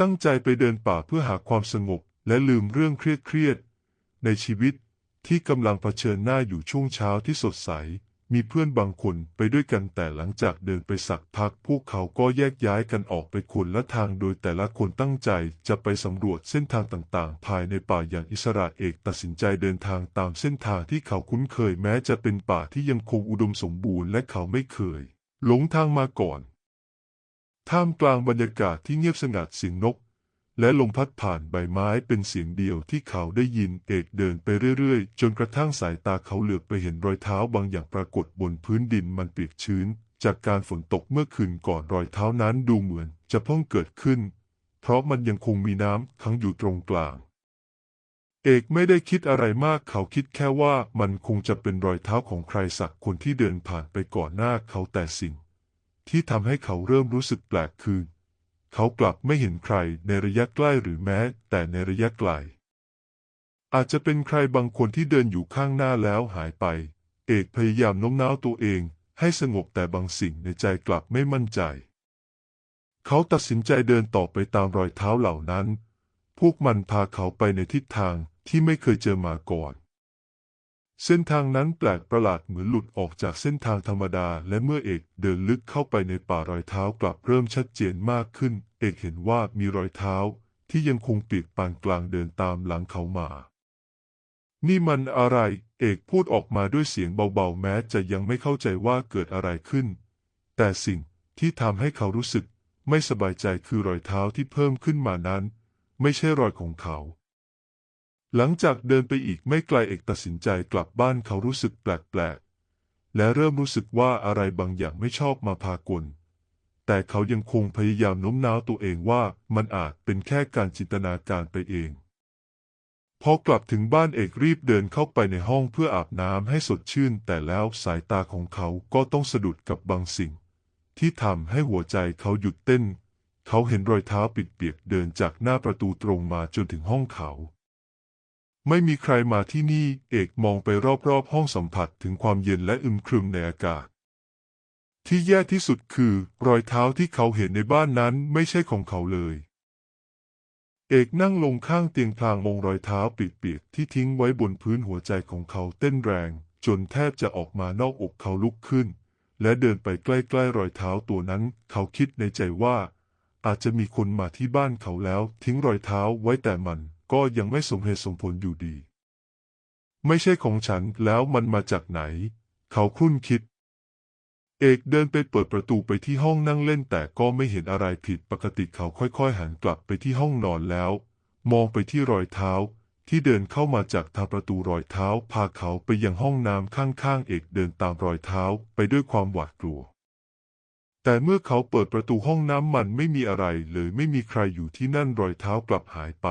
ตั้งใจไปเดินป่าเพื่อหาความสงบและลืมเรื่องเครียดๆในชีวิตที่กำลังเผชิญหน้าอยู่ช่วงเช้าที่สดใส มีเพื่อนบางคนไปด้วยกันแต่หลังจากเดินไปสักพัก พวกเขาก็แยกย้ายกันออกไปคนละทางโดยแต่ละคนตั้งใจจะไปสำรวจเส้นทางต่างๆ ภายในป่าอย่างอิสระเอกตัดสินใจเดินทางตามเส้นทางที่เขาคุ้นเคยแม้จะเป็นป่าที่ยังคงอุดมสมบูรณ์และเขาไม่เคย หลงทางมาก่อน ท่ามกลางบรรยากาศที่เงียบสงัดเสียงนก และลมพัดผ่านใบไม้เป็นเสียงเดียวที่เขาได้ยินเอกเดินไปเรื่อยๆ จนกระทั่งสายตาเขาเหลือบไปเห็นรอยเท้าบางอย่างปรากฏบนพื้นดินมันเปียกชื้น จากการฝนตกเมื่อคืนก่อนรอยเท้านั้นดูเหมือนจะเพิ่งเกิดขึ้น เพราะมันยังคงมีน้ำขังอยู่ตรงกลางเอกไม่ได้คิดอะไรมากเขาคิดแค่ว่ามันคงจะเป็นรอยเท้าของใครสักคนที่เดินผ่านไปก่อนหน้าเขาแต่สิ่ง ที่ทำให้เขาเริ่มรู้สึกแปลกคือ เขากลับไม่เห็นใครในระยะใกล้หรือแม้ แต่ในระยะไกล อาจจะเป็นใครบางคนที่เดินอยู่ข้างหน้าแล้วหายไป เอกพยายามโน้มน้าวตัวเองให้สงบแต่บางสิ่งในใจกลับไม่มั่นใจ เขาตัดสินใจเดินต่อไปตามรอยเท้าเหล่านั้น พวกมันพาเขาไปในทิศทางที่ไม่เคยเจอมาก่อน เส้นทางนั้นแปลกประหลาดเหมือนหลุดออกจากเส้นทางธรรมดา และเมื่อเอกเดินลึกเข้าไปในป่ารอยเท้ากลับเริ่มชัดเจนมากขึ้น เอกเห็นว่ามีรอยเท้า ที่ยังคงเปียกปานกลางเดินตามหลังเขามา นี่มันอะไร เอกพูดออกมาด้วยเสียงเบาๆ แม้จะยังไม่เข้าใจว่าเกิดอะไรขึ้น แต่สิ่งที่ทำให้เขารู้สึก ไม่สบายใจคือรอยเท้าที่เพิ่มขึ้นมานั้น ไม่ใช่รอยของเขา หลังจากเดินไปอีกไม่ไกลเอกตัดสินใจกลับบ้านเขารู้สึกแปลกๆ และเริ่มรู้สึกว่าอะไรบางอย่างไม่ชอบมาพากล แต่เขายังคงพยายามโน้มน้าวตัวเองว่ามันอาจเป็นแค่การจินตนาการไปเอง พอกลับถึงบ้านเอกรีบเดินเข้าไปในห้องเพื่ออาบน้ำให้สดชื่น แต่แล้วสายตาของเขาก็ต้องสะดุดกับบางสิ่ง ที่ทำให้หัวใจเขาหยุดเต้น เขาเห็นรอยเท้าปิดเปียกเดินจากหน้าประตูตรงมาจนถึงห้องเขา ไม่มีใครมาที่นี่เอกมองไปรอบๆ ห้องสัมผัสถึงความเย็นและอึมครึมในอากาศ ที่แย่ที่สุดคือ รอยเท้าที่เขาเห็นในบ้านนั้นไม่ใช่ของเขาเลย เอกนั่งลงข้างเตียงพลางมองรอยเท้าเปียกๆที่ทิ้งไว้บนพื้นหัวใจของเขาเต้นแรง จนแทบจะออกมานอกอกเขาลุกขึ้น และเดินไปใกล้ๆรอยเท้าตัวนั้น เขาคิดในใจว่า อาจจะมีคนมาที่บ้านเขาแล้วทิ้งรอยเท้าไว้แต่มัน ก็ยังไม่สมเหตุสมผลอยู่ดี ไม่ใช่ของฉันแล้วมันมาจากไหน เขาครุ่นคิด เอกเดินไปเปิดประตูไปที่ห้องนั่งเล่นแต่ก็ไม่เห็นอะไรผิดปกติเขาค่อยๆหันกลับไปที่ห้องนอนแล้ว มองไปที่รอยเท้าที่เดินเข้ามาจากทางประตูรอยเท้า พาเขาไปยังห้องน้ำข้างๆ เอกเดินตามรอยเท้าไปด้วยความหวาดกลัว แต่เมื่อเขาเปิดประตูห้องน้ำมันไม่มีอะไรเลยไม่มีใครอยู่ที่นั่นรอยเท้ากลับหายไป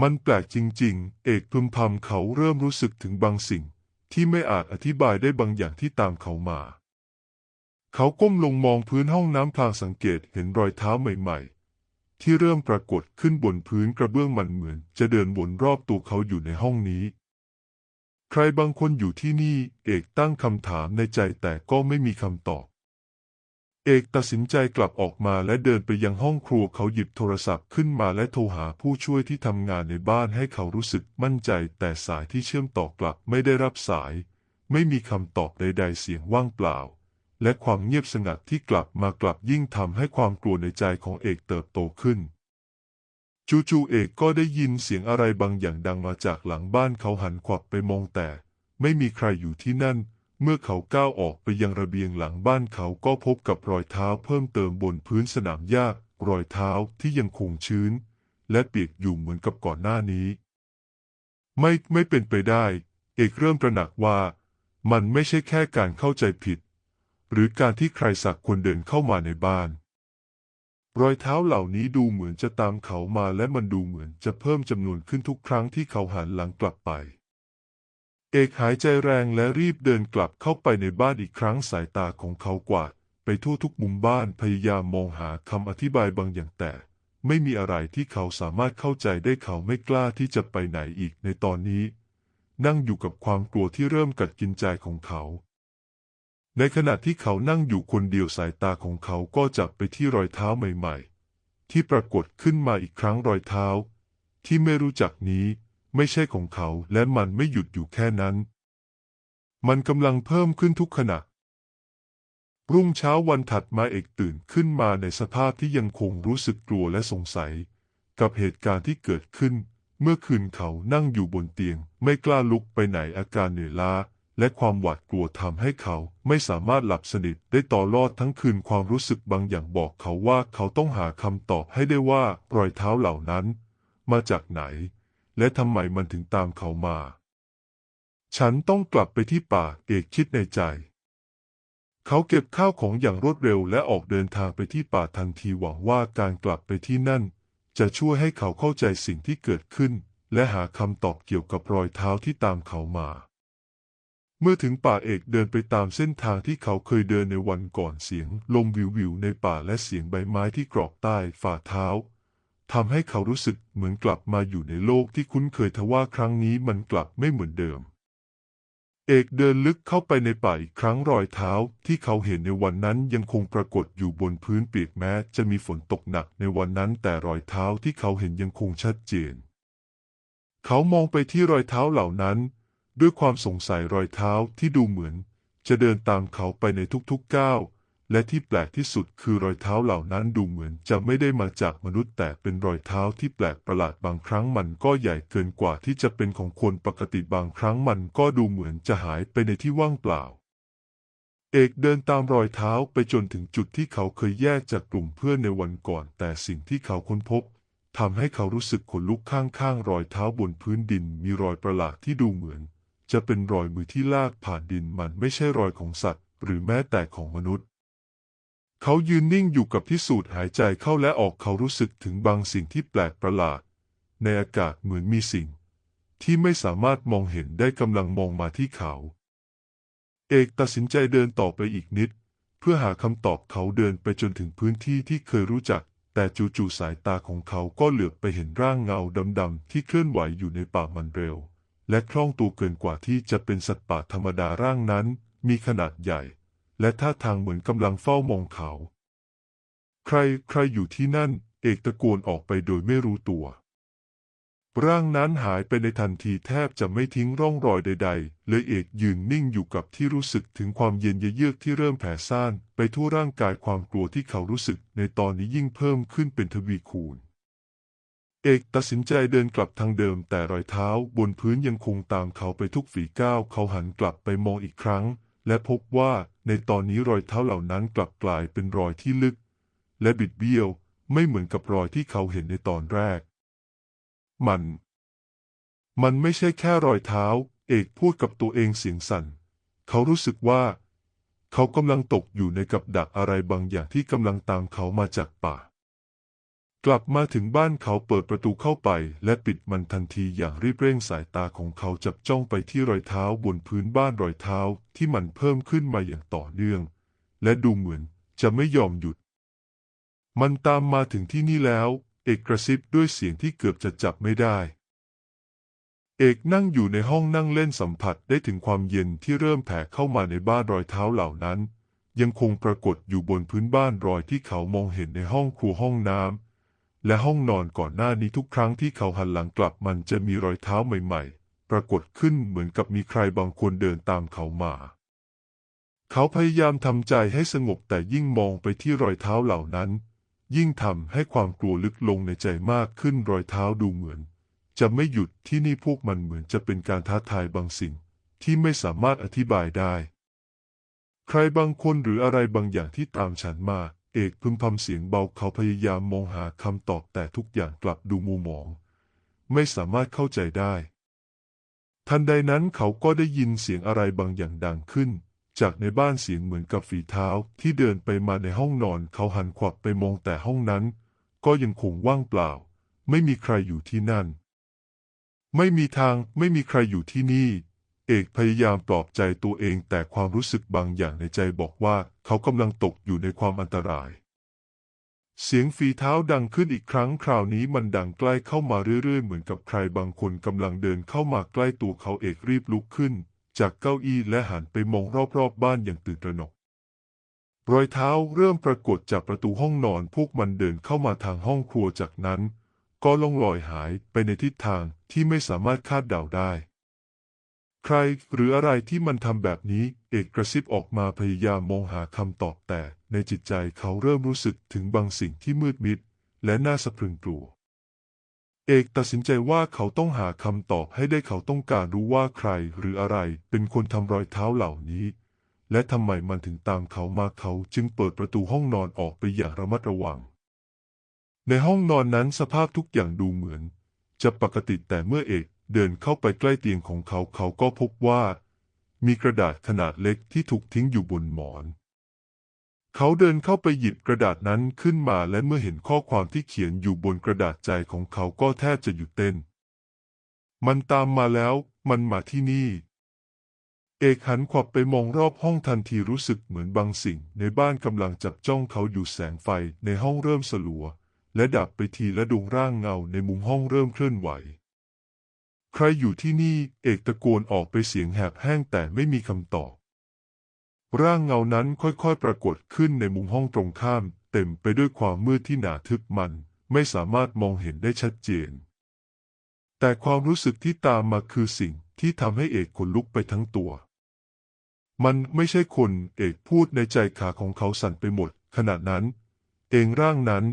มันแปลกจริง ๆ เอกพึมพำเขาเริ่มรู้สึกถึงบางสิ่ง ที่ไม่อาจอธิบายได้บางอย่างที่ตามเขามา เขาก้มลงมองพื้นห้องน้ำพลางสังเกตเห็นรอยเท้าใหม่ๆ ที่เริ่มปรากฏขึ้นบนพื้นกระเบื้องมันเหมือน จะเดินวนรอบตัวเขาอยู่ในห้องนี้ ใครบางคนอยู่ที่นี่ เอกตั้งคำถามในใจแต่ก็ไม่มีคำตอบ เอกตัดสินใจกลับออกมาและเดินไปยังห้องครัวเขาหยิบโทรศัพท์ขึ้นมาและโทรหาผู้ช่วยที่ทำงานในบ้านให้เขารู้สึกมั่นใจ แต่สายที่เชื่อมต่อกลับไม่ได้รับสาย ไม่มีคำตอบใดๆเสียงว่างเปล่า และความเงียบสงัดที่กลับมากลับยิ่งทำให้ความกลัวในใจของเอกเติบโตขึ้น จู่ๆเอกก็ได้ยินเสียงอะไรบางอย่างดังมาจากหลังบ้านเขาหันขวับไปมองแต่ ไม่มีใครอยู่ที่นั่น เมื่อเขาก้าวออกไปยังระเบียงหลังบ้านเขาก็พบกับรอยเท้าเพิ่มเติมบนพื้นสนามหญ้ารอยเท้าที่ยังคงชื้น และเปียกอยู่เหมือนกับก่อนหน้านี้ ไม่ไม่เป็นไปได้ เอกเริ่มตระหนักว่า มันไม่ใช่แค่การเข้าใจผิด หรือการที่ใครสักคนเดินเข้ามาในบ้าน รอยเท้าเหล่านี้ดูเหมือนจะตามเขามาและมันดูเหมือนจะเพิ่มจำนวนขึ้นทุกครั้งที่เขาหันหลังกลับไป เอกหายใจแรงและรีบเดินกลับเข้าไปในบ้านอีกครั้งสายตาของเขากวาดไปทั่วทุกมุมบ้านพยายามมองหาคำอธิบายบางอย่างแต่ ไม่มีอะไรที่เขาสามารถเข้าใจได้เขาไม่กล้าที่จะไปไหนอีกในตอนนี้ นั่งอยู่กับความกลัวที่เริ่มกัดกินใจของเขา ในขณะที่เขานั่งอยู่คนเดียวสายตาของเขาก็จับไปที่รอยเท้าใหม่ ๆ ที่ปรากฏขึ้นมาอีกครั้งรอยเท้า ที่ไม่รู้จักนี้ ไม่ใช่ของเขาและมันไม่หยุดอยู่แค่นั้น มันกำลังเพิ่มขึ้นทุกขณะ รุ่งเช้าวันถัดมาเอกตื่นขึ้นมาในสภาพที่ยังคงรู้สึกกลัวและสงสัย กับเหตุการณ์ที่เกิดขึ้น เมื่อคืนเขานั่งอยู่บนเตียง ไม่กล้าลุกไปไหนอาการเหนื่อยล้าและความหวาดกลัวทำให้เขาไม่สามารถหลับสนิทได้ต่อรอดทั้งคืนความรู้สึกบางอย่างบอกเขาว่าเขาต้องหาคำตอบให้ได้ว่ารอยเท้าเหล่านั้น มาจากไหน และทำไมมันถึงตามเขามา ฉันต้องกลับไปที่ป่าเอกคิดในใจ เขาเก็บข้าวของอย่างรวดเร็วและออกเดินทางไปที่ป่าทันทีหวังว่าการกลับไปที่นั่น จะช่วยให้เขาเข้าใจสิ่งที่เกิดขึ้น และหาคำตอบเกี่ยวกับรอยเท้าที่ตามเขามา เมื่อถึงป่าเอกเดินไปตามเส้นทางที่เขาเคยเดินในวันก่อนเสียงลมวิววิวในป่าและเสียงใบไม้ที่กรอกใต้ฝ่าเท้า ทำให้เขารู้สึกเหมือนกลับมาอยู่ในโลกที่คุ้นเคยทว่าครั้งนี้มันกลับไม่เหมือนเดิม เอกเดินลึกเข้าไปในป่าอีกครั้งรอยเท้าที่เขาเห็นในวันนั้นยังคงปรากฏอยู่บนพื้นเปียกแม้จะมีฝนตกหนักในวันนั้นแต่รอยเท้าที่เขาเห็นยังคงชัดเจน เขามองไปที่รอยเท้าเหล่านั้น ด้วยความสงสัยรอยเท้าที่ดูเหมือน จะเดินตามเขาไปในทุกๆก้าว และที่แปลกที่สุดคือรอยเท้าเหล่านั้นดูเหมือนจะไม่ได้มาจากมนุษย์แต่เป็นรอยเท้าที่แปลกประหลาดบางครั้งมันก็ใหญ่เกินกว่าที่จะเป็นของคนปกติบางครั้งมันก็ดูเหมือนจะหายไปในที่ว่างเปล่า เอกเดินตามรอยเท้าไปจนถึงจุดที่เขาเคยแยกจากกลุ่มเพื่อนในวันก่อน แต่สิ่งที่เขาค้นพบทำให้เขารู้สึกขนลุกข้างๆ รอยเท้าบนพื้นดินมีรอยประหลาดที่ดูเหมือน จะเป็นรอยมือที่ลากผ่านดินมันไม่ใช่รอยของสัตว์ หรือแม้แต่ของมนุษย์ เขายืนนิ่งอยู่กับที่สูดหายใจเข้าและออกเขารู้สึกถึงบางสิ่งที่แปลกประหลาด ในอากาศเหมือนมีสิ่ง ที่ไม่สามารถมองเห็นได้กำลังมองมาที่เขา เอกตัดสินใจเดินต่อไปอีกนิด เพื่อหาคำตอบเขาเดินไปจนถึงพื้นที่ที่เคยรู้จัก แต่จู่ๆสายตาของเขาก็เหลือบไปเห็นร่างเงาดำๆที่เคลื่อนไหวอยู่ในป่ามันเร็ว และคล่องตัวเกินกว่าที่จะเป็นสัตว์ป่าธรรมดาร่างนั้น มีขนาดใหญ่ และท่าทางเหมือนกำลังเฝ้ามองเขา ใครใครอยู่ที่นั่น เอกตะโกนออกไปโดยไม่รู้ตัว ร่างนั้นหายไปในทันทีแทบจะไม่ทิ้งร่องรอยใด ๆ เลยเอกยืนนิ่งอยู่กับที่รู้สึกถึงความเย็นเยือกที่เริ่มแผ่ซ่านไปทั่วร่างกายความกลัวที่เขารู้สึกในตอนนี้ยิ่งเพิ่มขึ้นเป็นทวีคูณเอกตัดสินใจเดินกลับทางเดิมแต่รอยเท้าบนพื้นยังคงตามเขาไปทุกฝีก้าวเขาหันกลับไปมองอีกครั้ง และพบว่าในตอนนี้รอยเท้าเหล่านั้นกลับกลายเป็นรอยที่ลึก และบิดเบี้ยวไม่เหมือนกับรอยที่เขาเห็นในตอนแรก มัน มันไม่ใช่แค่รอยเท้า เอกพูดกับตัวเองเสียงสั่น เขารู้สึกว่า เขากำลังตกอยู่ในกับดักอะไรบางอย่างที่กำลังตามเขามาจากป่า กลับมาถึงบ้านเขาเปิดประตูเข้าไป และปิดมันทันทีอย่างรีบเร่งสายตาของเขาจับจ้องไปที่รอยเท้าบนพื้นบ้านรอยเท้าที่มันเพิ่มขึ้นมาอย่างต่อเนื่อง และดูเหมือนจะไม่ยอมหยุด มันตามมาถึงที่นี่แล้ว เอกกระซิบด้วยเสียงที่เกือบจะจับไม่ได้ เอกนั่งอยู่ในห้องนั่งเล่นสัมผัสได้ถึงความเย็นที่เริ่มแผ่เข้ามาในบ้านรอยเท้าเหล่านั้น ยังคงปรากฏอยู่บนพื้นบ้านรอยที่เขามองเห็นในห้องครัวห้องน้ำ และห้องนอนก่อนหน้านี้ทุกครั้งที่เขาหันหลังกลับมันจะมีรอยเท้าใหม่ ๆ ปรากฏขึ้นเหมือนกับมีใครบางคนเดินตามเขามา เขาพยายามทำใจให้สงบแต่ยิ่งมองไปที่รอยเท้าเหล่านั้น ยิ่งทำให้ความกลัวลึกลงในใจมากขึ้นรอยเท้าดูเหมือน จะไม่หยุดที่นี่พวกมันเหมือนจะเป็นการท้าทายบางสิ่ง ที่ไม่สามารถอธิบายได้ ใครบางคนหรืออะไรบางอย่างที่ตามฉันมา เอกพึมพำเสียงเบาเขาพยายามมองหาคำตอบแต่ทุกอย่างกลับดูมูหมอง ไม่สามารถเข้าใจได้ ทันใดนั้นเขาก็ได้ยินเสียงอะไรบางอย่างดังขึ้น จากในบ้านเสียงเหมือนกับฝีเท้าที่เดินไปมาในห้องนอนเขาหันขวับไปมองแต่ห้องนั้น ก็ยังคงว่างเปล่า ไม่มีใครอยู่ที่นั่น ไม่มีทางไม่มีใครอยู่ที่นี่ เอกพยายามปลอบใจตัวเองแต่ความรู้สึกบางอย่างในใจบอกว่าเขากำลังตกอยู่ในความอันตราย เสียงฝีเท้าดังขึ้นอีกครั้งคราวนี้มันดังใกล้เข้ามาเรื่อยๆ เหมือนกับใครบางคนกำลังเดินเข้ามาใกล้ตัวเขาเอกรีบลุกขึ้น จากเก้าอี้และหันไปมองรอบๆบ้านอย่างตื่นตระหนกรอยเท้าเริ่มปรากฏจากประตูห้องนอนพวกมันเดินเข้ามาทางห้องครัวจากนั้น ก็ล่องลอยหายไปในทิศทางที่ไม่สามารถคาดเดาได้ ใครหรืออะไรที่มันทำแบบนี้ เอกกระซิบออกมาพยายามมองหาคำตอบแต่ ในจิตใจเขาเริ่มรู้สึกถึงบางสิ่งที่มืดมิด และน่าสะพรึงกลัว เอกตัดสินใจว่าเขาต้องหาคำตอบให้ได้เขาต้องการรู้ว่าใครหรืออะไรเป็นคนทำรอยเท้าเหล่านี้ และทำไมมันถึงตามเขามาเขาจึงเปิดประตูห้องนอนออกไปอย่างระมัดระวัง ในห้องนอนนั้นสภาพทุกอย่างดูเหมือน จะปกติแต่เมื่อเอก เดินเข้าไปใกล้เตียงของเขาเขาก็พบว่า มีกระดาษขนาดเล็กที่ถูกทิ้งอยู่บนหมอน เขาเดินเข้าไปหยิบกระดาษนั้นขึ้นมาและเมื่อเห็นข้อความที่เขียนอยู่บนกระดาษใจของเขาก็แทบจะหยุดเต้น มันตามมาแล้ว มันมาที่นี่ เอกหันขวับไปมองรอบห้องทันทีรู้สึกเหมือนบางสิ่ง ในบ้านกำลังจับจ้องเขาอยู่แสงไฟในห้องเริ่มสลัว และดับไปทีละดวงร่างเงาในมุมห้องเริ่มเคลื่อนไหว ใครอยู่ที่นี่เอกตะโกนออกไปเสียงแหบแห้งแต่ไม่มีคำตอบ ร่างเงานั้นค่อยๆปรากฏขึ้นในมุมห้องตรงข้าม เต็มไปด้วยความมืดที่หนาทึบมัน ไม่สามารถมองเห็นได้ชัดเจน แต่ความรู้สึกที่ตามมาคือสิ่งที่ทำให้เอกขนลุกไปทั้งตัว มันไม่ใช่คนเอกพูดในใจขาของเขาสั่นไปหมด ขณะนั้น เองร่างนั้น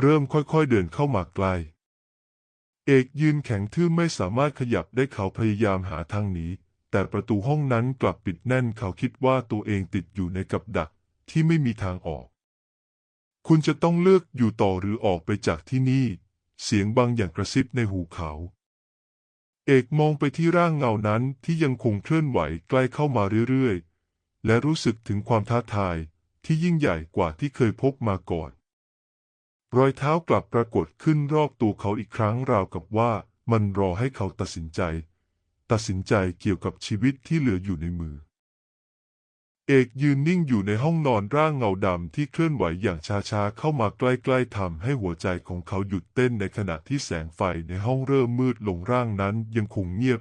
เริ่มค่อยๆเดินเข้ามาใกล้ เอกยืนแข็งทื่อไม่สามารถขยับได้เขาพยายามหาทางหนีแต่ประตูห้องนั้นกลับปิดแน่นเขาคิดว่าตัวเองติดอยู่ในกับดักที่ไม่มีทางออก คุณจะต้องเลือกอยู่ต่อหรือออกไปจากที่นี่ เสียงบางอย่างกระซิบในหูเขา เอกมองไปที่ร่างเงานั้นที่ยังคงเคลื่อนไหวใกล้เข้ามาเรื่อยๆ และรู้สึกถึงความท้าทายที่ยิ่งใหญ่กว่าที่เคยพบมาก่อน รอยเท้ากลับปรากฏขึ้นรอบตัวเขาอีกครั้งราวกับว่ามันรอให้เขาตัดสินใจ ตัดสินใจเกี่ยวกับชีวิตที่เหลืออยู่ในมือ เอกยืนนิ่งอยู่ในห้องนอนร่างเงาดำที่เคลื่อนไหวอย่างช้าๆเข้ามาใกล้ๆทำให้หัวใจของเขาหยุดเต้นในขณะที่แสงไฟในห้องเริ่มมืดลงร่างนั้นยังคงเงียบ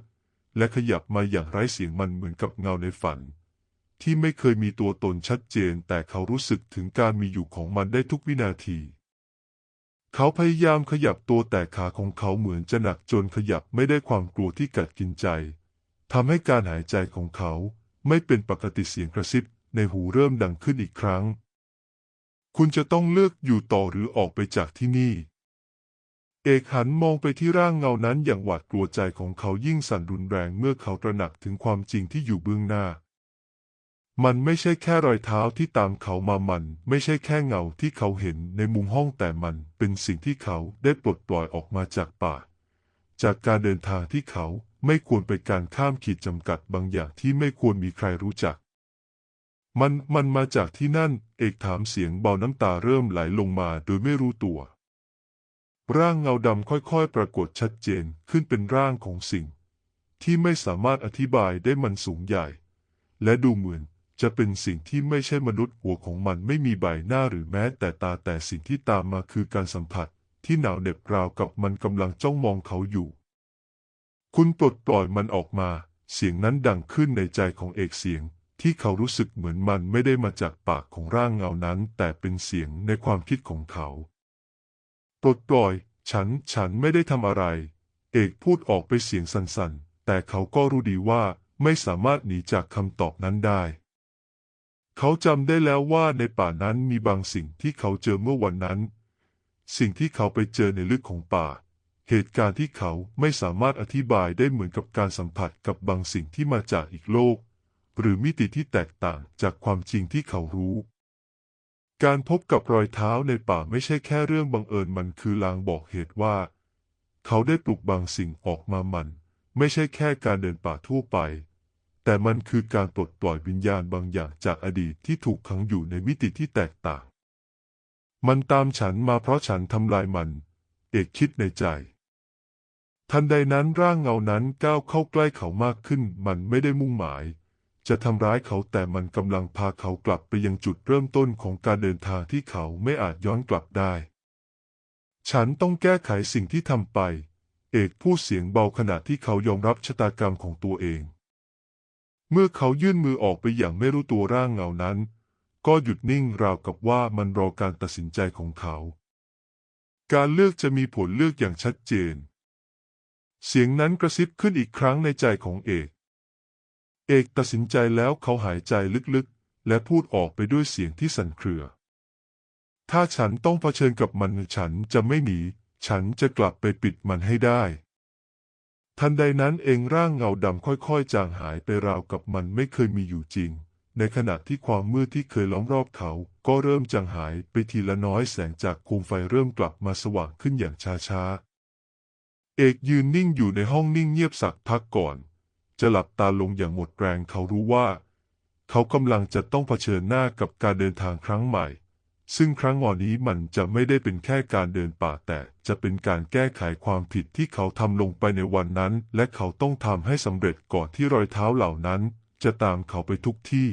และขยับมาอย่างไร้เสียงมันเหมือนกับเงาในฝันที่ไม่เคยมีตัวตนชัดเจนแต่เขารู้สึกถึงการมีอยู่ของมันได้ทุกวินาที เขาพยายามขยับตัวแต่ขาของเขาเหมือนจะหนักจนขยับไม่ได้ความกลัวที่กัดกินใจทำให้การหายใจของเขาไม่เป็นปกติเสียงกระซิบในหูเริ่มดังขึ้นอีกครั้ง คุณจะต้องเลือกอยู่ต่อหรือออกไปจากที่นี่ เอกหันมองไปที่ร่างเงานั้นอย่างหวาดกลัวใจของเขายิ่งสั่นรุนแรงเมื่อเขาตระหนักถึงความจริงที่อยู่เบื้องหน้า มันไม่ใช่แค่รอยเท้าที่ตามเขามามัน ไม่ใช่แค่เงาที่เขาเห็นในมุมห้องแต่มันเป็นสิ่งที่เขาได้ปลดปล่อยออกมาจากป่า จากการเดินทางที่เขาไม่ควรไปการข้ามขีดจำกัดบางอย่างที่ไม่ควรมีใครรู้จัก มันมันมาจากที่นั่น เอกถามเสียงเบาน้ำตาเริ่มไหลลงมาโดยไม่รู้ตัว ร่างเงาดำค่อยๆ ปรากฏชัดเจนขึ้นเป็นร่างของสิ่ง ที่ไม่สามารถอธิบายได้มันสูงใหญ่ และดูเหมือน จะเป็นสิ่งที่ไม่ใช่มนุษย์หัวของมันไม่มีใบหน้าหรือแม้แต่ตาแต่สิ่งที่ตามมาคือการสัมผัส ที่หนาวเหน็บราวกับมันกำลังจ้องมองเขาอยู่ คุณปลดปล่อยมันออกมา เสียงนั้นดังขึ้นในใจของเอกเสียง ที่เขารู้สึกเหมือนมันไม่ได้มาจากปากของร่างเงานั้น แต่เป็นเสียงในความคิดของเขา ปลดปล่อย ฉันฉันไม่ได้ทำอะไร เอกพูดออกไปเสียงสั่นๆ แต่เขาก็รู้ดีว่าไม่สามารถหนีจากคำตอบนั้นได้ เขาจำได้แล้วว่าในป่านั้นมีบางสิ่งที่เขาเจอเมื่อวันนั้น สิ่งที่เขาไปเจอในลึกของป่า เหตุการณ์ที่เขาไม่สามารถอธิบายได้เหมือนกับการสัมผัสกับบางสิ่งที่มาจากอีกโลก หรือมิติที่แตกต่างจากความจริงที่เขารู้ การพบกับรอยเท้าในป่าไม่ใช่แค่เรื่องบังเอิญมันคือลางบอกเหตุว่า เขาได้ปลุกบางสิ่งออกมามัน ไม่ใช่แค่การเดินป่าทั่วไป แต่มันคือการปลดปล่อยวิญญาณบางอย่างจากอดีตที่ถูกขังอยู่ในมิติที่แตกต่าง มันตามฉันมาเพราะฉันทำลายมัน เอกคิดในใจ ทันใดนั้นร่างเงานั้นก้าวเข้าใกล้เขามากขึ้น มันไม่ได้มุ่งหมาย จะทำร้ายเขาแต่มันกำลังพาเขากลับไปยังจุดเริ่มต้นของการเดินทางที่เขาไม่อาจย้อนกลับได้ ฉันต้องแก้ไขสิ่งที่ทำไป เอกพูดเสียงเบาขณะที่เขายอมรับชะตากรรมของตัวเอง เมื่อเขายื่นมือออกไปอย่างไม่รู้ตัวร่างเงานั้น ก็หยุดนิ่งราวกับว่ามันรอการตัดสินใจของเขา การเลือกจะมีผลเลือกอย่างชัดเจน เสียงนั้นกระซิบขึ้นอีกครั้งในใจของเอก เอกตัดสินใจแล้วเขาหายใจลึกๆ และพูดออกไปด้วยเสียงที่สั่นเครือ ถ้าฉันต้องเผชิญกับมันฉันจะไม่หนี ฉันจะกลับไปปิดมันให้ได้ ทันใดนั้นเองร่างเงาดำค่อยๆ จางหายไปราวกับมันไม่เคยมีอยู่จริง ในขณะที่ความมืดที่เคยล้อมรอบเขา ก็เริ่มจางหายไปทีละน้อยแสงจากโคมไฟเริ่มกลับมาสว่างขึ้นอย่างช้าๆ เอกยืนนิ่งอยู่ในห้องนิ่งเงียบสักพักก่อน จะหลับตาลงอย่างหมดแรงเขารู้ว่า เขากำลังจะต้องเผชิญหน้ากับการเดินทางครั้งใหม่ ซึ่งครั้งก่อนนี้มันจะไม่ได้เป็นแค่การเดินป่าแต่จะเป็นการแก้ไขความผิดที่เขาทำลงไปในวันนั้น และเขาต้องทำให้สำเร็จก่อนที่รอยเท้าเหล่านั้น จะตามเขาไปทุกที่